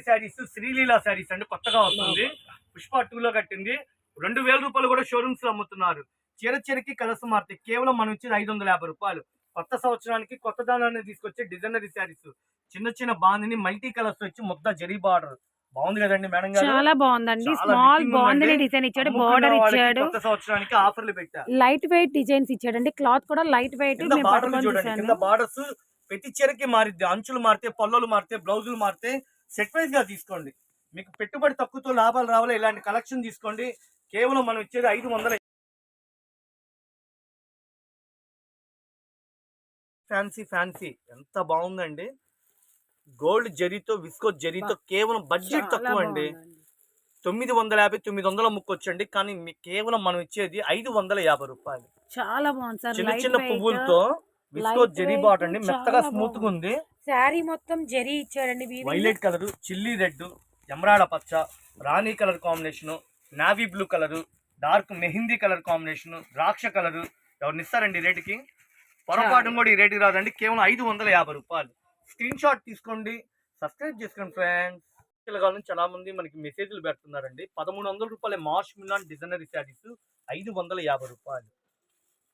శారీస్ శ్రీలీల శారీస్ అండి కొత్తగా వస్తుంది. పుష్ప టూ లో కట్టింది. రెండు వేల రూపాయలు కూడా షోరూమ్స్లో అమ్ముతున్నారు. చీర చీరకి కలసం మారుతాయి. కేవలం మనం ఇచ్చేది ఐదు వందల యాభై రూపాయలు. కొత్త సంవత్సరానికి కొత్త దానాన్ని తీసుకొచ్చే డిజైనరీ శారీస్. చిన్న చిన్న బాందిని మల్టీ కలర్స్ వచ్చి ముద్ద జరీ బార్డర్. బాగుంది కదండి మేడం గారు? చాలా బాగుందండి. స్మాల్ బాగుంది. డిజైన్ ఇచ్చాడు బార్డర్ ఇచ్చాడు. కొత్త సంవత్సరానికి ఆఫర్లు పెట్టా. లైట్ వెయిట్ డిజైన్స్ ఇచ్చాడండి. క్లాత్ కూడా లైట్ వెయిట్ చూసాను బార్డర్స్ ప్రతి చీరకి మారిద్ది. అంచులు మారితే పళ్ళలు మారితే బ్లౌజులు మారితే సెట్గా తీసుకోండి. మీకు పెట్టుబడి తక్కువతో లాభాలు రావాలి? ఇలాంటి కలెక్షన్ తీసుకోండి. కేవలం మనం ఇచ్చేది ఐదు వందల ఫ్యాన్సీ ఫ్యాన్సీ ఎంత బాగుందండి. గోల్డ్ జరీతో విస్కో జరీతో కేవలం బడ్జెట్ తక్కువ అండి. తొమ్మిది వందల యాభై తొమ్మిది వందల ముక్కొచ్చండి. కానీ మీకు కేవలం మనం ఇచ్చేది ఐదు వందల యాభై రూపాయలు. చాలా బాగుంది చిన్న చిన్న పువ్వులతో విస్కో జరీ బాట్ అండి మెత్తగా స్మూత్గా ఉంది. శారీ మొత్తం జరీ ఇచ్చాడండి violet colour chilli red emerald పచ్చ రాణి colour combination navy blue colour dark mehndi colour combination ద్రాక్ష కలర్. ఎవరిని ఇస్తారండి ఈ రేటుకి? పొరపాటు కూడా ఈ రేటుకి రాదండి కేవలం ఐదు వందల యాభై రూపాయలు. స్క్రీన్ షాట్ తీసుకోండి సబ్స్క్రైబ్ చేసుకోండి ఫ్రెండ్స్. కాలం చాలా మంది మనకి మెసేజ్లు పెడుతున్నారండి. పదమూడు వందల రూపాయల మార్చ్ మిలాన్ డిజైనరీ శారీస్ ఐదు వందల యాభై రూపాయలు.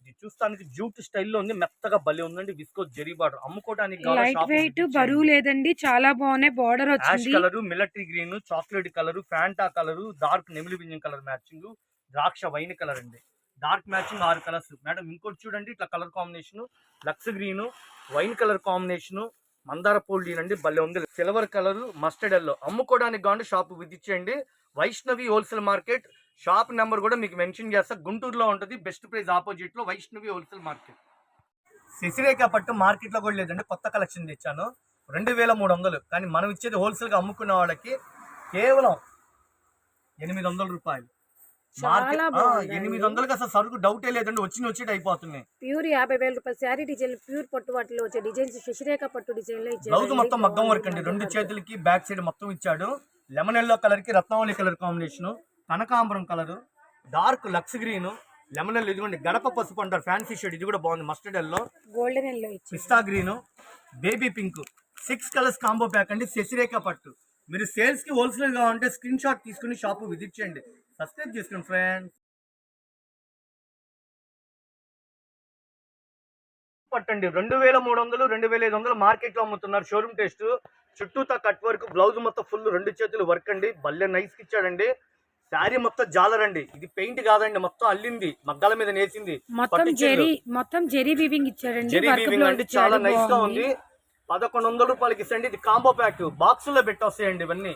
ఇది చూస్తానికి జూట్ స్టైల్లో ఉంది మెత్తగా భలే ఉందండి. విస్కో జరీ బార్డర్ అమ్ముకోవడానికి లైట్ వెయిట్ బరువు. లేదండి చాలా బాగున్నాయి బార్డర్ వచ్చింది. Colour military green chocolate colour Fanta colour dark నెమిలి బింజం కలర్ మ్యాచింగ్ ద్రాక్ష వైన్ కలర్ అండి. డార్క్ మ్యాచింగ్ ఆరు కలర్స్. మేడం ఇంకోటి చూడండి ఇట్లా colour combination lux green wine colour combination మందార పూల్ అండి భలే ఉంది. Silver colour mustard yellow. అమ్ముకోవడానికి కాండి shop విధించేయండి Vaishnavi wholesale market shop number కూడా మీకు మెన్షన్ చేస్తా. గుంటూరులో ఉంటుంది బెస్ట్ ప్రైస్ ఆపోజిట్లో వైష్ణవి హోల్సేల్ మార్కెట్. శశిరేఖ పట్టు మార్కెట్లో కూడా లేదండి కొత్త కలెక్షన్ తెచ్చాను. రెండు వేల మూడు వందలు. కానీ మనం ఇచ్చేది హోల్సేల్గా అమ్ముకున్న వాళ్ళకి కేవలం ఎనిమిది వందల రూపాయలు. మార్కెట్. ఎనిమిది వందలకి అసలు సరుకు డౌటే లేదండి వచ్చి వచ్చేటి అయిపోతున్నాయి ప్యూర్ యాభై వేల రూపాయల. శారీ డిజైన్ ప్యూర్ పట్టు వాటిలో వచ్చే డిజైన్స్ శశిరేఖ పట్టు డిజైన్లో బ్లౌజ్ మొత్తం మగ్గం వర్క్ అండి. రెండు చేతులకి బ్యాక్ సైడ్ మొత్తం ఇచ్చాడు. లెమన్ ఎల్లో కలర్కి రత్నావళి కలర్ కాంబినేషన్ కనకాంబరం colour dark lux green lemon yellow ఇదిగోండి గడప పసుపు అంటారు. ఫ్యాన్సీ షేడ్ ఇది కూడా బాగుంది. Mustard yellow. Golden yellow pista green baby pink. Six colours combo pack అండి. శశిరేఖ పట్టు. మీరు సేల్స్కి హోల్సేల్గా ఉంటే స్క్రీన్ షాట్ తీసుకుని షాప్ విజిట్ చేయండి. సబ్స్క్రైబ్ చేసుకోండి ఫ్రెండ్స్ పట్టండి. రెండు వేల మూడు వందలు రెండు వేల ఐదు వందలు మార్కెట్లో అమ్ముతున్నారు. షోరూమ్ టెస్ట్ చుట్టూతా కట్ వర్క్ బ్లౌజ్ మొత్తం ఫుల్ రెండు చేతులు వర్క్ అండి. భలే నైస్ ఇచ్చాడండి. శారీ మొత్తం జాలర్ అండి ఇది పెయింట్ కాదండి మొత్తం అల్లింది మగ్గాల మీద నేసింది. మొత్తం. జరీ మొత్తం జరీ వీవింగ్ ఇచ్చాడండి జెరీ వర్క్ వీవింగ్ బ్లౌజ్ అండి ఇచ్చాడు, చాలా నైస్గా. ఉంది. పదకొండు వందల రూపాయలకి ఇస్తండి ఇది కాంబో ప్యాక్ బాక్స్లో పెట్టి వస్తాయండి ఇవన్నీ.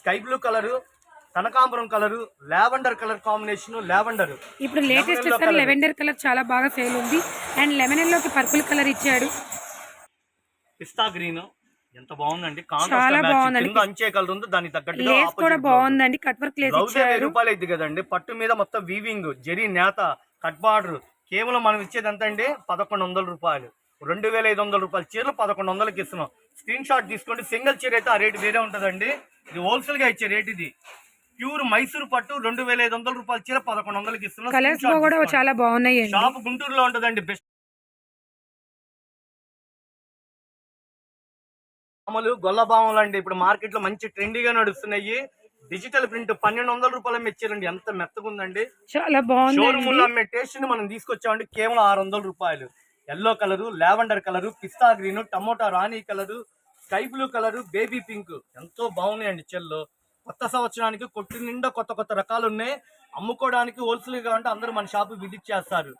స్కై బ్లూ కలర్ కనకాంబరం colour lavender colour combination lavender ఇప్పుడు లేటెస్ట్ సార్. లెవెండర్ కలర్ చాలా బాగా సేల్ ఉంది. అండ్ లెమన్ ఎల్లోకి పర్పుల్ కలర్ ఇచ్చాడు. పిస్తా గ్రీన్ ఎంత బాగుందండి. చాలా బాగుందండి. అంచే కలర్ ఉంది దానికి తగ్గట్టుగా లేస్ కూడా బాగుందండి. కట్ వర్క్ లేస్ ఇచ్చారు. రూపాయలు అయింది కదండి. పట్టు మీద మొత్తం వీవింగ్ జరీ నేత కట్ బార్డర్ కేవలం మనం ఇచ్చేది ఎంత అండి పదకొండు వందల రూపాయలు. రెండు వేల ఐదు వందల రూపాయల. చీరలు పదకొండు వందలకి ఇస్తున్నాం. స్క్రీన్ షాట్ తీసుకోండి. సింగిల్ చీర అయితే ఆ రేటు వేరే ఉంటుందండి. ఇది హోల్సేల్గా ఇచ్చే రేట్ ఇది. ప్యూర్ మైసూర్ పట్టు రెండు వేల ఐదు వందల రూపాయల చీర పదకొండు వందలకి ఇస్తున్నాం. చాలా బాగున్నాయండి. షాప్ గుంటూరులో ఉంటుందండి. బెస్ట్ అమలు గొల్లబాములు అండి. ఇప్పుడు మార్కెట్లో మంచి ట్రెండీగా నడుస్తున్నాయి. డిజిటల్ ప్రింట్ పన్నెండు వందల రూపాయలు మెచ్చారండి ఎంత మెత్తగా ఉందండి చాలా షోరూమ్ బాగుందండి లో అమ్మే టేస్ట్ని మనం తీసుకొచ్చామండి. కేవలం ఆరు వందల రూపాయలు. Yellow colour lavender colour pista green tomato రాణి colour sky blue colour baby pink ఎంతో బాగున్నాయండి చెల్లు. కొత్త సంవత్సరానికి కొట్టు నిండా కొత్త కొత్త రకాలు ఉన్నాయి అమ్ముకోవడానికి హోల్సేల్గా అంటే అందరూ మన షాప్ విజిట్ చేస్తారు.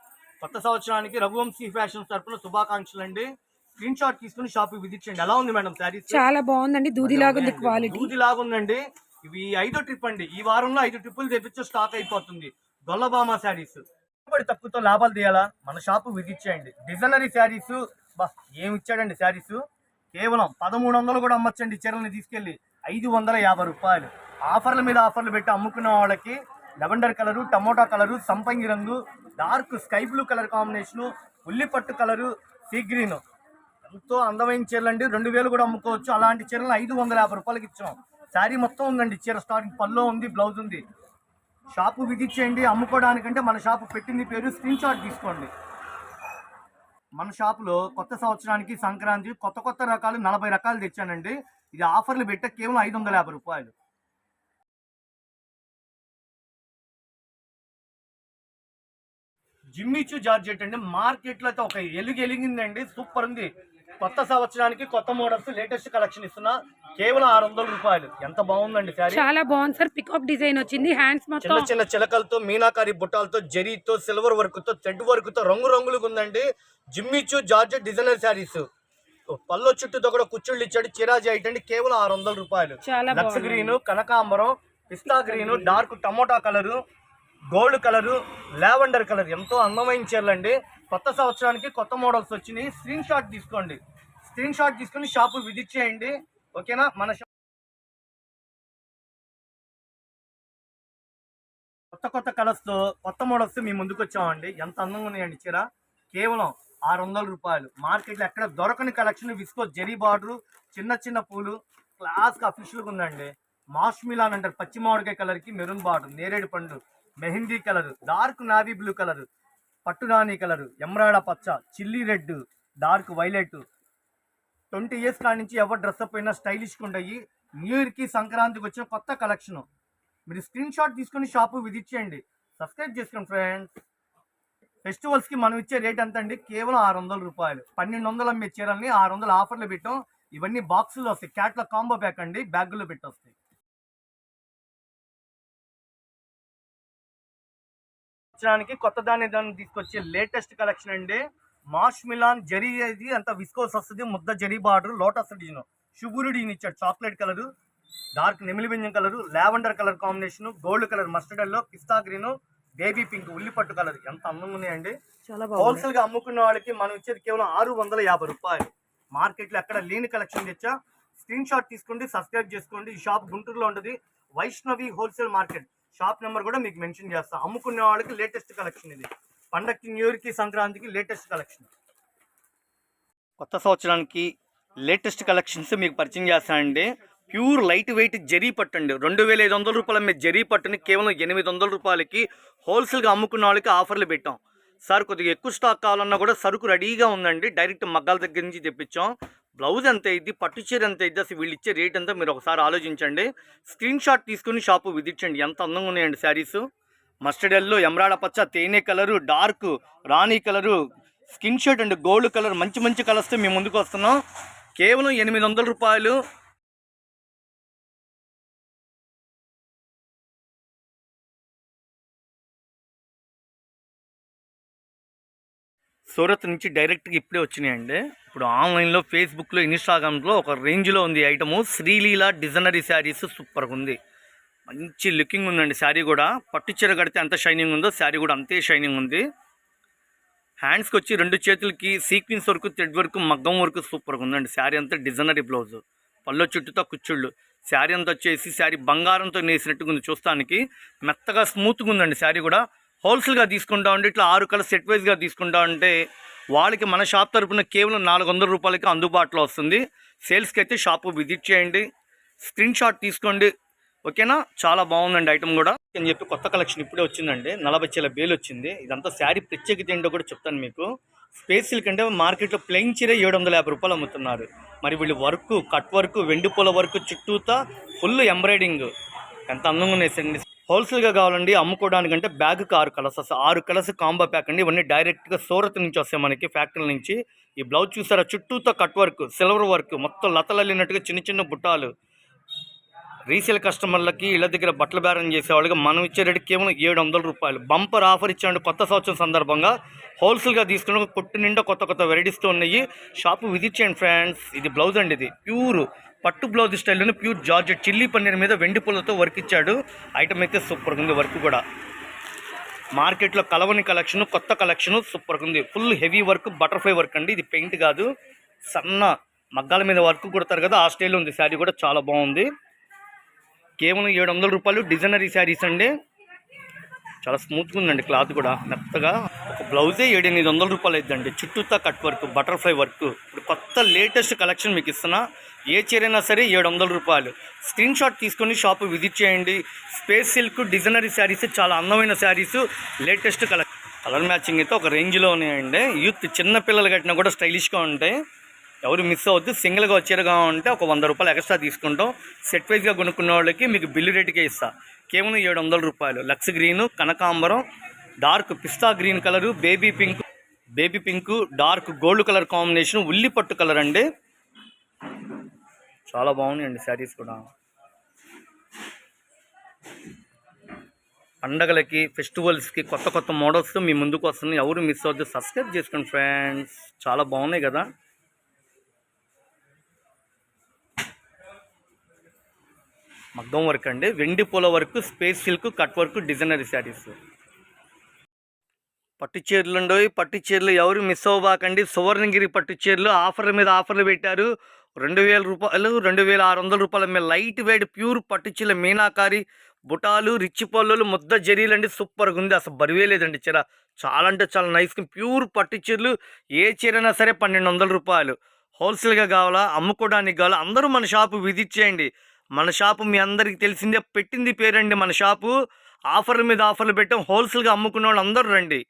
కొత్త సంవత్సరానికి రఘువంశీ ఫ్యాషన్ తరపున శుభాకాంక్షలు అండి స్క్రీన్ షాట్ తీసుకుని షాప్ విజిట్ చేయండి. ఎలా ఉంది మేడం శారీస్? చాలా బాగుందండి. దూదిలాగా ఉంది క్వాలిటీ దూది లాగుందండి ఇవి ఐదో ట్రిప్ అండి. ఈ వారంలో ఐదు ట్రిప్పులు తెప్పించే స్టాక్ అయిపోతుంది. గొల్లబామ శారీస్. పెట్టుబడి తక్కువతో లాభాలు తీయాలా? మన షాపు విజిట్ చేయండి. డిజైనరీ శారీస్. బా ఏమి ఇచ్చాడండి శారీస్? కేవలం పదమూడు వందలు కూడా అమ్మచ్చండి చీరల్ని తీసుకెళ్ళి. ఐదు వందల యాభై రూపాయలు. ఆఫర్ల మీద ఆఫర్లు పెట్టి అమ్ముకున్న వాళ్ళకి లెవెండర్ కలరు టమోటా కలరు సంపంగి రంగు dark sky blue colour combination ఉల్లిపట్టు colour sea green. ఎంతో అందమైన చీరలు అండి. రెండు వేలు కూడా అమ్ముకోవచ్చు. అలాంటి చీరలు ఐదు వందల యాభై రూపాయలకి ఇచ్చాం. శారీ మొత్తం ఉందండి. చీర స్టార్టింగ్ పల్లో ఉంది బ్లౌజ్ ఉంది. షాపు విధించేయండి. అమ్ముకోవడానికంటే మన షాపు పెట్టింది పేరు స్క్రీన్ షాట్ తీసుకోండి. మన షాపులో కొత్త సంవత్సరానికి సంక్రాంతి కొత్త కొత్త రకాలు నలభై రకాలు తెచ్చానండి. ఇది ఆఫర్లు పెట్ట కేవలం ఐదు వందల యాభై రూపాయలు. జిమ్మిచు జార్జెట్ అండి. మార్కెట్లో అయితే ఒక ఎలుగు ఎలిగిందండి. సూపర్ ఉంది. కొత్త సంవత్సరానికి కొత్త మోడల్స్ లేటెస్ట్ కలెక్షన్ ఇస్తున్నా కేవలం ఆరు వందల రూపాయలు. ఎంత బాగుందండి శారీ? చాలా బాగుంది సార్. పికాక్ డిజైన్ వచ్చింది. హ్యాండ్స్ చిన్న మొత్తం చిన్న చిలకలతో మీనాకారి బుట్టాలతో జరీతో సిల్వర్ వర్క్తో థ్రెడ్ వర్క్తో రంగు రంగులుగా ఉందండి Jimmy Choo georgette designer saris. పల్లో చుట్టూతో కూడా కుచ్చుళ్ళు ఇచ్చాడు. చిరాజీ ఐట్ అండి. కేవలం ఆరు వందల రూపాయలు. లక్స్ గ్రీన్ కనకాంబరం pista green dark tomato colour gold colour lavender colour. ఎంతో అందమైన చీరలు అండి కొత్త సంవత్సరానికి కొత్త మోడల్స్ వచ్చినాయి. స్క్రీన్ షాట్ తీసుకోండి. స్క్రీన్ షాట్ తీసుకొని షాపు విజిట్ చేయండి. ఓకేనా మన కొత్త కొత్త కలర్స్తో కొత్త మోడల్స్ మీ ముందుకు వచ్చామండి. ఎంత అందంగా ఉన్నాయండి చీర. కేవలం ఆరు వందల రూపాయలు. మార్కెట్లో ఎక్కడ దొరకని కలెక్షన్ విసుకో జరీ బార్డర్ చిన్న చిన్న పూలు క్లాస్గా అఫీషియల్గా ఉందండి. మాష్మిలాన్ అంటారు. పచ్చి మామిడికాయ కలర్కి మెరూన్ బార్డర్ నేరేడు పండు mehndi colour dark navy blue colour పట్టురాణి colour. Colour emerald పచ్చ chilli red dark violet. Twenty years కాడి నుంచి ఎవరు డ్రెస్ అప్ అయినా స్టైలిష్గా ఉండయి. న్యూ ఇయర్కి సంక్రాంతికి వచ్చిన కొత్త కలెక్షన్. మీరు స్క్రీన్ షాట్ తీసుకొని షాపు విజిట్ చేయండి. సబ్స్క్రైబ్ చేసుకోండి ఫ్రెండ్స్. ఫెస్టివల్స్కి మనం ఇచ్చే రేట్ ఎంత అండి? కేవలం ఆరు వందల రూపాయలు. పన్నెండు వందలు అమ్మే చీరల్ని ఆరు వందల ఆఫర్లు పెట్టాం. ఇవన్నీ బాక్సులు వస్తాయి. క్యాట్లో కాంబో ప్యాక్ అండి. బ్యాగుల్లో పెట్టి వస్తాయి సంవత్సరానికి కొత్త దాని దాన్ని తీసుకొచ్చే లేటెస్ట్ కలెక్షన్ అండి. మాష్ మిలాన్ జరీ అది అంత విస్కోస్ వస్తుంది ముద్ద జరీ బార్డర్ లోటస్ డిజైన్ శుభురుడి ఇచ్చాడు చాక్లెట్ కలర్ డార్క్ నెమిలి బింజం colour lavender colour combination gold colour mustard yellow pista green baby pink ఉల్లిపట్టు colour ఎంత అందంగా ఉన్నాయండి. హోల్సేల్గా అమ్ముకున్న వాళ్ళకి మనం ఇచ్చేది కేవలం ఆరు వందల యాభై రూపాయలు. మార్కెట్లో ఎక్కడ లేని కలెక్షన్ తెచ్చా? స్క్రీన్ షాట్ తీసుకోండి సబ్స్క్రైబ్ చేసుకోండి. ఈ షాప్ గుంటూరులో ఉంటుంది Vaishnavi wholesale market shop number కూడా మీకు మెన్షన్ చేస్తా. అమ్ముకునే వాళ్ళకి లేటెస్ట్ కలెక్షన్ ఇది. పండక్కి న్యూ ఇయర్కి సంక్రాంతికి లేటెస్ట్ కలెక్షన్ కొత్త సంవత్సరానికి లేటెస్ట్ కలెక్షన్స్ మీకు పరిచయం చేస్తానండి ప్యూర్ లైట్ వెయిట్ జరీ పట్టు అండి. రెండు వేల ఐదు వందల రూపాయల మీద జరీ పట్టుని కేవలం ఎనిమిది వందల రూపాయలకి హోల్సేల్గా అమ్ముకున్న వాళ్ళకి ఆఫర్లు పెట్టాం. సార్ కొద్దిగా ఎక్కువ స్టాక్ కావాలన్నా కూడా సరుకు రెడీగా ఉందండి. డైరెక్ట్ మగ్గాల దగ్గర నుంచి తెప్పించాం. బ్లౌజ్ ఎంత అయింది పట్టు చీర ఎంత అయింది అసలు వీళ్ళు ఇచ్చే రేట్ ఎంత? మీరు ఒకసారి ఆలోచించండి. స్క్రీన్ షాట్ తీసుకుని షాపు విధించండి. ఎంత అందంగా ఉన్నాయండి శారీస్. మస్టర్డ్ ఎల్లో ఎమరాడ పచ్చ తేనె colour dark Rani colour skin shirt and gold colour మంచి మంచి కలర్స్తో మేము ముందుకు వస్తున్నాం. కేవలం ఎనిమిది వందల రూపాయలు. సూరత్ నుంచి డైరెక్ట్గా ఇప్పుడే వచ్చినాయండి. ఇప్పుడు ఆన్లైన్లో ఫేస్బుక్లో ఇన్స్టాగ్రామ్లో ఒక రేంజ్లో ఉంది ఐటము. శ్రీలీల డిజైనరీ శారీస్ సూపర్గా ఉంది. మంచి లుకింగ్ ఉందండి శారీ కూడా. పట్టుచీర కడితే ఎంత షైనింగ్ ఉందో శారీ కూడా అంతే షైనింగ్ ఉంది. హ్యాండ్స్కి వచ్చి రెండు చేతులకి సీక్వెన్స్ వరకు థ్రెడ్ వరకు మగ్గం వర్క్ సూపర్గా ఉందండి. శారీ అంతా డిజైనరీ బ్లౌజ్. పళ్ళో చుట్టూతో కుచ్చుళ్ళు. శారీ అంతా వచ్చేసి శారీ బంగారంతో నేసినట్టుగా ఉంది చూస్తానికి. మెత్తగా స్మూత్గా ఉందండి శారీ కూడా. హోల్సేల్గా తీసుకుంటా ఉంటే ఇట్లా ఆరు కలర్ సెట్ వైజ్గా తీసుకుంటా ఉంటే వాళ్ళకి మన షాప్ తరపున కేవలం నాలుగు వందల రూపాయలకి అందుబాటులో వస్తుంది. సేల్స్కి అయితే షాపు విజిట్ చేయండి. స్క్రీన్ షాట్ తీసుకోండి. ఓకేనా? చాలా బాగుందండి ఐటమ్ కూడా. అని చెప్పి కొత్త కలెక్షన్ ఇప్పుడే వచ్చిందండి. నలభై చీల బేలు వచ్చింది. ఇదంతా శారీ ప్రత్యేకత ఏంటో కూడా చెప్తాను మీకు. స్పేస్ సిల్క్ అంటే మార్కెట్లో ప్లెయిన్ చీరే ఏడు వందల యాభై రూపాయలు అమ్ముతున్నారు. మరి వీళ్ళు వర్క్ కట్ వర్క్ వెండి పూల వర్క్ చుట్టూతా ఫుల్ ఎంబ్రాయిడింగ్. ఎంత అందంగా ఉన్నాయి హోల్సేల్గా కావాలండి అమ్ముకోవడానికంటే బ్యాగ్కి ఆరు కలర్స్. ఆరు కలర్స్ కాంబో ప్యాక్ అండి. ఇవన్నీ డైరెక్ట్గా సూరత్ నుంచి వస్తాయి మనకి ఫ్యాక్టరీ నుంచి. ఈ బ్లౌజ్ చూసారా? చుట్టూతో కట్ వర్క్ సిల్వర్ వర్క్ మొత్తం లతలల్లినట్టుగా చిన్న చిన్న బుట్టాలు. రీసేల్ కస్టమర్లకి ఇళ్ళ దగ్గర బట్టల బేరం చేసేవాళ్ళకి మనం ఇచ్చే రేటు కేవలం ఏడు వందల రూపాయలు. బంపర్ ఆఫర్ ఇచ్చాడు కొత్త సంవత్సరం సందర్భంగా. హోల్సేల్గా తీసుకున్న కొట్టు నిండా కొత్త కొత్త వెరైటీస్తో ఉన్నాయి. షాపు విజిట్ చేయండి ఫ్రెండ్స్. ఇది బ్లౌజ్ అండి ఇది. ప్యూర్ పట్టు బ్లౌజ్ స్టైల్లోనే ప్యూర్ జార్జెట్ చిల్లీ పన్నీర్ మీద వెండి పూలతో వర్క్ ఇచ్చాడు. ఐటమ్ అయితే సూపర్గా ఉంది వర్క్ కూడా. మార్కెట్లో కలవని కలెక్షన్ కొత్త కలెక్షన్ సూపర్గా ఉంది. Full heavy work butterfly work అండి. ఇది పెయింట్ కాదు. సన్న మగ్గాల మీద వర్క్ కుడతారు కదా ఆ స్టైల్లో ఉంది. శారీ కూడా చాలా బాగుంది. కేవలం ఏడు వందల రూపాయలు డిజైనరీ శారీస్ అండి. చాలా స్మూత్గా ఉందండి క్లాత్ కూడా. మెత్తగా. బ్లౌజే ఏడు ఎనిమిది వందల రూపాయలు అయిద్దండి. చుట్టూతా కట్ వర్క్ బటర్ఫ్లై వర్క్. ఇప్పుడు కొత్త లేటెస్ట్ కలెక్షన్ మీకు ఇస్తున్నా. ఏ చీరైనా సరే ఏడు వందల రూపాయలు. స్క్రీన్ షాట్ తీసుకొని షాప్ విజిట్ చేయండి. స్పేస్ సిల్క్ డిజైనరీ శారీస్ చాలా అందమైన saris latest collection colour matching అయితే ఒక రేంజ్లో ఉన్నాయండి. యూత్ చిన్న పిల్లలు కట్టినా కూడా స్టైలిష్గా ఉంటాయి. ఎవరు మిస్ అవుతుంది సింగిల్గా వచ్చేరుగా ఉంటే ఒక వంద రూపాయలు ఎక్స్ట్రా తీసుకుంటాం. సెట్ వైజ్గా కొనుక్కున్న వాళ్ళకి మీకు బిల్లు రేటుకే ఇస్తా. కేవలం ఏడు వందల రూపాయలు. లక్స్ గ్రీను కనకాంబరం డార్క్ పిస్తా green colour baby pink baby pink dark gold colour combination ఉల్లి పట్టు కలర్ అండి. చాలా బాగున్నాయండి శారీస్ కూడా. పండగలకి ఫెస్టివల్స్కి కొత్త కొత్త మోడల్స్ మీ ముందుకు వస్తున్నాయి ఎవరు మిస్ అవద్దు సబ్స్క్రైబ్ చేసుకోండి ఫ్రెండ్స్. చాలా బాగున్నాయి కదా. మగ్గం వర్క్ అండి. వెండి పూల work space silk cut work designery saris. పట్టు చీరలు ఉండవు. పట్టు చీరలు ఎవరు మిస్ అవ్వబాకండి. సువర్ణగిరి పట్టు చీరలు ఆఫర్ల మీద ఆఫర్లు పెట్టారు. రెండు వేల రూపాయలు రెండు వేల ఆరు వందల రూపాయల మీద లైట్ వెయిట్ ప్యూర్ పట్టు చీరలు మీనాకారి బుటాలు రిచ్ పళ్ళులు ముద్ద జరీలు అండి సూపర్గా ఉంది. అసలు బరువే లేదండి చీర. చాలా అంటే చాలా నైస్ ప్యూర్ పట్టు చీరలు. ఏ చీరైనా సరే పన్నెండు వందల రూపాయలు. హోల్సేల్గా కావాలా అమ్ముకోవడానికి కావాలా అందరూ మన షాపు విజిట్ చేయండి. మన షాపు మీ అందరికీ తెలిసిందే. పెట్టింది పేరండి మన షాపు. ఆఫర్ల మీద ఆఫర్లు పెట్టాం. హోల్సేల్గా అమ్ముకున్న వాళ్ళు అందరూ రండి.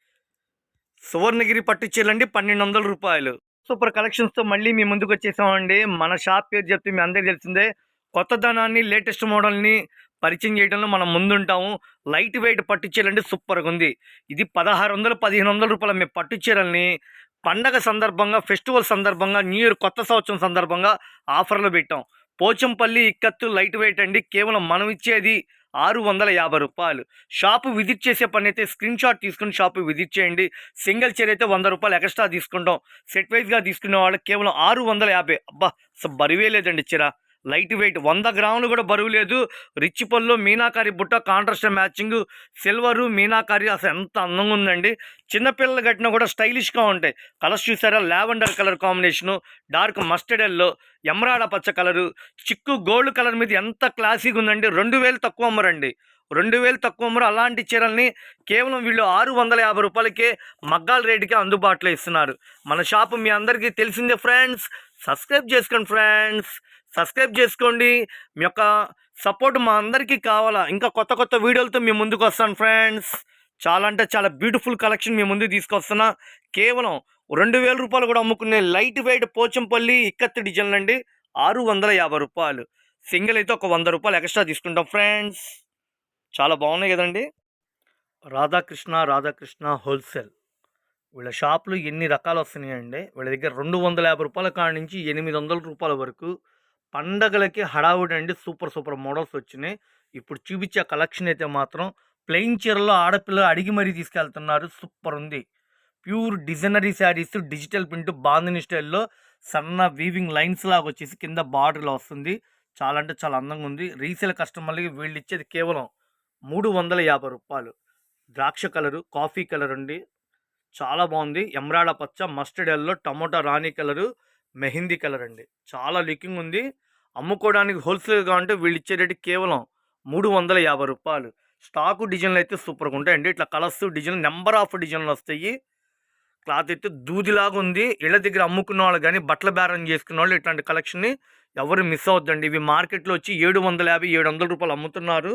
సువర్ణగిరి పట్టు చీరలండి పన్నెండు వందల రూపాయలు. సూపర్ కలెక్షన్స్తో మళ్ళీ మీ ముందుకు వచ్చేసామండి మన షాప్ పేరు చెప్తే మీ అందరికీ తెలిసిందే. కొత్త ధనాన్ని లేటెస్ట్ మోడల్ని పరిచయం చేయడంలో మనం ముందుంటాము. లైట్ వెయిట్ పట్టు చీరలండి సూపర్గా ఉంది. ఇది పదహారు వందలు పదిహేను వందల రూపాయల మీ పట్టు చీరల్ని పండగ సందర్భంగా ఫెస్టివల్ సందర్భంగా న్యూ ఇయర్ కొత్త సంవత్సరం సందర్భంగా ఆఫర్లు పెట్టాం. పోచంపల్లి ఇక్కత్తు లైట్ వెయిట్ అండి. కేవలం మనం ఇచ్చేది ఆరు వందల యాభై రూపాయలు. షాపు విజిట్ చేసే పని అయితే స్క్రీన్ షాట్ తీసుకుని షాపు విజిట్ చేయండి. సింగిల్ చైర్ అయితే వంద రూపాయలు ఎక్స్ట్రా తీసుకుంటాం. సెట్ వైజ్గా తీసుకునే వాళ్ళకి కేవలం ఆరు వందల యాభై. అబ్బా అసలు లేదండి చీర. Light weight. వంద గ్రాములు కూడా బరువు లేదు. రిచ్ పళ్ళు మీనాకారి బుట్ట కాంట్రాస్ట్ మ్యాచింగ్. సిల్వరు మీనాకారి అసలు ఎంత అందంగా ఉందండి. చిన్నపిల్లలు కట్టినా కూడా స్టైలిష్గా ఉంటాయి. కలర్స్ చూసారా? Lavender colour combination. Dark mustard yellow ఎమరాడ పచ్చ కలరు. చిక్కు గోల్డ్ కలర్ మీద ఎంత క్లాసీగా ఉందండి. రెండు వేలు తక్కువ అమ్మరండి రెండు వేలు తక్కువ అమ్మరు. అలాంటి చీరల్ని కేవలం వీళ్ళు ఆరు వందల యాభై రూపాయలకే మగ్గాల రేటుకే అందుబాటులో ఇస్తున్నారు. మన షాపు మీ అందరికీ తెలిసిందే ఫ్రెండ్స్. సబ్స్క్రైబ్ చేసుకోండి ఫ్రెండ్స్. సబ్స్క్రైబ్ చేసుకోండి. మీ యొక్క సపోర్ట్ మా అందరికీ కావాలా? ఇంకా కొత్త కొత్త వీడియోలతో మీ ముందుకు వస్తాను ఫ్రెండ్స్. చాలా అంటే చాలా బ్యూటిఫుల్ కలెక్షన్ మీ ముందు తీసుకొస్తున్నా. కేవలం రెండు వేల రూపాయలు కూడా అమ్ముకునే లైట్ వెయిట్ పోచంపల్లి ఇక్కత్తి డిజైన్లు అండి. ఆరు వందల యాభై రూపాయలు. సింగిల్ అయితే ఒక వంద రూపాయలు ఎక్స్ట్రా తీసుకుంటాం ఫ్రెండ్స్. చాలా బాగున్నాయి కదండి. రాధాకృష్ణ రాధాకృష్ణ హోల్సేల్. వీళ్ళ షాపులు ఎన్ని రకాలు వస్తున్నాయండి వీళ్ళ దగ్గర రెండు వందల యాభై రూపాయల కాడ నుంచి ఎనిమిది వందల రూపాయల వరకు పండగలకి హడావుడి అండి సూపర్ సూపర్ మోడల్స్ వచ్చినాయి. ఇప్పుడు చూపించే కలెక్షన్ అయితే మాత్రం ప్లెయిన్ చీరలో ఆడపిల్లలు అడిగి మరీ తీసుకెళ్తున్నారు. సూపర్ ఉంది. ప్యూర్ డిజైనరీ శారీస్ డిజిటల్ ప్రింట్ బాందిని స్టైల్లో సన్న వీవింగ్ లైన్స్ లాగా వచ్చేసి కింద బార్డర్లో వస్తుంది. చాలా అంటే చాలా అందంగా ఉంది. రీసేల్ కస్టమర్లకి వీళ్ళు ఇచ్చేది కేవలం మూడు వందల యాభై రూపాయలు. ద్రాక్ష కలరు కాఫీ కలర్ అండి. చాలా బాగుంది. ఎమ్రాడ పచ్చ మస్టర్డ్ ఎల్లో టమోటా రాణి కలరు మెహిందీ కలర్ అండి. చాలా లుకింగ్ ఉంది. అమ్ముకోవడానికి హోల్సేల్గా అంటే వీళ్ళు ఇచ్చే రేటు కేవలం మూడు వందల యాభై రూపాయలు. స్టాకు డిజైన్లు అయితే సూపర్గా ఉంటాయండి. ఇట్లా కలర్స్ డిజైన్ నెంబర్ ఆఫ్ డిజైన్లు వస్తాయి. క్లాత్ అయితే దూదిలాగా ఉంది. ఇళ్ళ దగ్గర అమ్ముకున్న వాళ్ళు కానీ బట్టల బేరం చేసుకున్న వాళ్ళు ఇట్లాంటి కలెక్షన్ని ఎవరు మిస్ అవద్దండి ఇవి మార్కెట్లో వచ్చి ఏడు వందల యాభై ఏడు వందల రూపాయలు అమ్ముతున్నారు.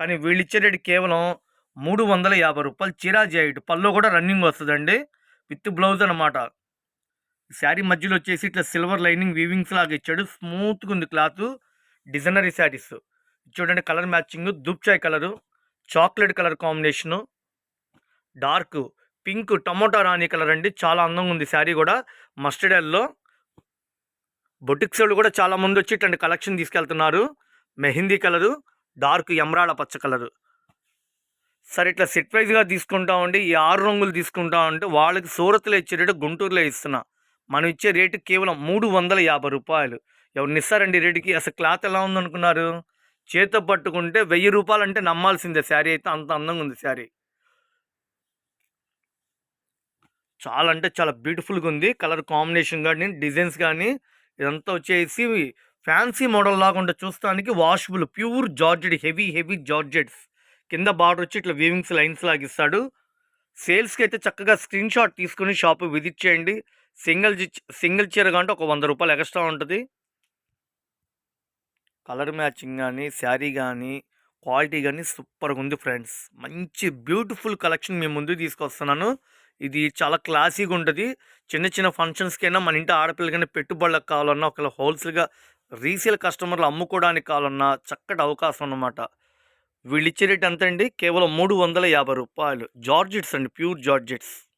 కానీ వీళ్ళు ఇచ్చే రేటు కేవలం మూడు వందల యాభై రూపాయలు. చీరా జాయిట్ పళ్ళు కూడా రన్నింగ్ వస్తుందండి. విత్ బ్లౌజ్ అనమాట శారీ మధ్యలో వచ్చేసి ఇట్లా సిల్వర్ లైనింగ్ వీవింగ్స్ లాగా ఇచ్చాడు. స్మూత్గా ఉంది క్లాత్. డిజైనరీ శారీస్. చూడండి colour matching. దుప్చాయ్ colour. Chocolate colour combination. Dark pink tomato రాణి కలర్ అండి. చాలా అందంగా ఉంది శారీ కూడా. మస్టర్డ్ ఎల్లో బొటిక్స్ వాళ్ళు కూడా చాలా మంది వచ్చి ఇట్లాంటి కలెక్షన్ తీసుకెళ్తున్నారు. మెహిందీ కలరు. డార్క్ ఎమరాడ పచ్చ కలరు. సరే ఇట్లా సెట్ వైజ్గా తీసుకుంటా ఈ ఆరు రంగులు తీసుకుంటా ఉంటే వాళ్ళకి సూరత్లో ఇచ్చేటట్టు గుంటూరులో ఇస్తున్నా. మనం ఇచ్చే రేటు కేవలం మూడు వందల యాభై రూపాయలు. ఎవరిని ఇస్తారండి రేటుకి. అసలు క్లాత్ ఎలా ఉందనుకున్నారు? చేతితో పట్టుకుంటే వెయ్యి రూపాయలు అంటే నమ్మాల్సిందే. శారీ అయితే అంత అందంగా ఉంది శారీ. చాలా అంటే చాలా బ్యూటిఫుల్గా ఉంది. కలర్ కాంబినేషన్ కానీ డిజైన్స్ కానీ ఇదంతా వచ్చేసి ఫ్యాన్సీ మోడల్ లాగా ఉంటే చూస్తానికి washable. Pure georgette heavy heavy georgettes. కింద బార్డర్ వచ్చి ఇట్లా వీవింగ్స్ లైన్స్ లాగా ఇస్తాడు. సేల్స్కి అయితే చక్కగా స్క్రీన్ షాట్ తీసుకుని షాప్ విజిట్ చేయండి. సింగిల్ సింగిల్ చీర కంటే ఒక వంద రూపాయలు ఎక్స్ట్రా ఉంటుంది. కలర్ మ్యాచింగ్ కానీ శారీ కానీ క్వాలిటీ కానీ సూపర్గా ఉంది ఫ్రెండ్స్. మంచి బ్యూటిఫుల్ కలెక్షన్ మీ ముందు తీసుకొస్తున్నాను. ఇది చాలా క్లాసీగా ఉంటుంది. చిన్న చిన్న ఫంక్షన్స్కైనా మన ఇంటి ఆడపిల్లకైనా పెట్టుబడులకు కావాలన్నా ఒకవేళ హోల్సేల్గా రీసేల్ కస్టమర్లు అమ్ముకోవడానికి కావాలన్నా చక్కటి అవకాశం అన్నమాట. వీళ్ళు ఇచ్చే రేట్ ఎంత అండి కేవలం మూడు వందల యాభై రూపాయలు. జార్జెట్స్ అండి ప్యూర్ జార్జెట్స్.